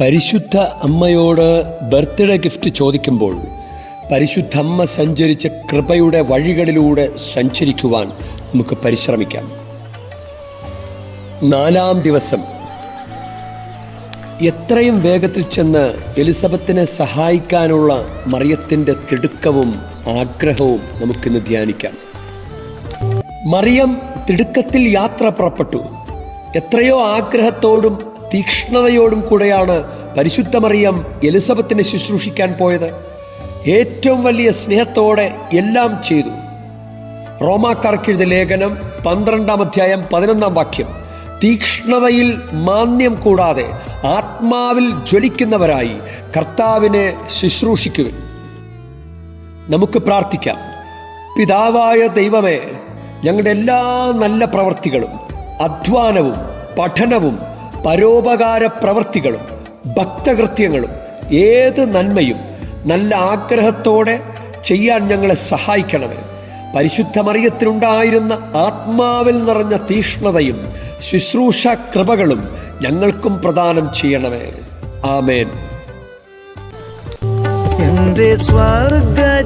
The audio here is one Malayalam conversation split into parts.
പരിശുദ്ധ അമ്മയോട് ബർത്ത്ഡേ ഗിഫ്റ്റ് ചോദിക്കുമ്പോൾ പരിശുദ്ധ അമ്മ സഞ്ചരിച്ച കൃപയുടെ വഴികളിലൂടെ സഞ്ചരിക്കുവാൻ നമുക്ക് പരിശ്രമിക്കാം. നാലാം ദിവസം. എത്രയും വേഗത്തിൽ ചെന്ന് എലിസബത്തിനെ സഹായിക്കാനുള്ള മറിയത്തിന്റെ തിടുക്കവും ആഗ്രഹവും നമുക്കിന്ന് ധ്യാനിക്കാം. മറിയം തിടുക്കത്തിൽ യാത്ര പുറപ്പെട്ടു. എത്രയോ ആഗ്രഹത്തോടും തീക്ഷ്ണതയോടും കൂടെയാണ് പരിശുദ്ധമറിയം എലിസബത്തിനെ ശുശ്രൂഷിക്കാൻ പോയത്. ഏറ്റവും വലിയ സ്നേഹത്തോടെ എല്ലാം ചെയ്തു. റോമാക്കാർക്കെഴുതിയ ലേഖനം പന്ത്രണ്ടാം അധ്യായം പതിനൊന്നാം വാക്യം. തീക്ഷ്ണതയിൽ മാന്യം കൂടാതെ ആത്മാവിൽ ജ്വലിക്കുന്നവരായി കർത്താവിനെ ശുശ്രൂഷിക്കുവിൻ. നമുക്ക് പ്രാർത്ഥിക്കാം. പിതാവായ ദൈവമേ ഞങ്ങളുടെ എല്ലാ നല്ല പ്രവർത്തികളും അധ്വാനവും പഠനവും പരോപകാര പ്രവൃത്തികളും ഭക്തകൃത്യങ്ങളും ഏത് നന്മയും നല്ല ആഗ്രഹത്തോടെ ചെയ്യാൻ ഞങ്ങളെ സഹായിക്കണമേ. പരിശുദ്ധ മറിയത്തിനുണ്ടായിരുന്ന ആത്മാവിൽ നിറഞ്ഞ തീഷ്ണതയും ശുശ്രൂഷ കൃപകളും ഞങ്ങൾക്കും പ്രദാനം ചെയ്യണമേ. ആമേൻ. സ്വർഗജാലകം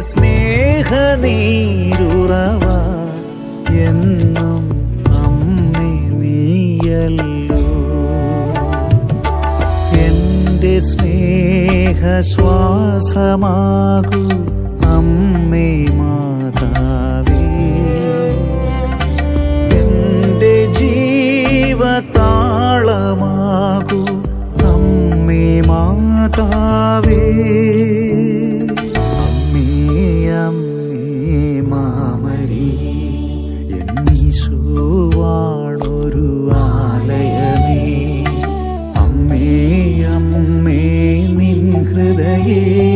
സ്നേഹനീരുറവ എന്നും അമ്മേ നീയല്ലോ. എന്റെ സ്നേഹശ്വാസമാകൂ അമ്മേ മാതാവേ. എന്റെ ജീവതാളമാകൂ അമ്മേ മാതാവേ. தாயே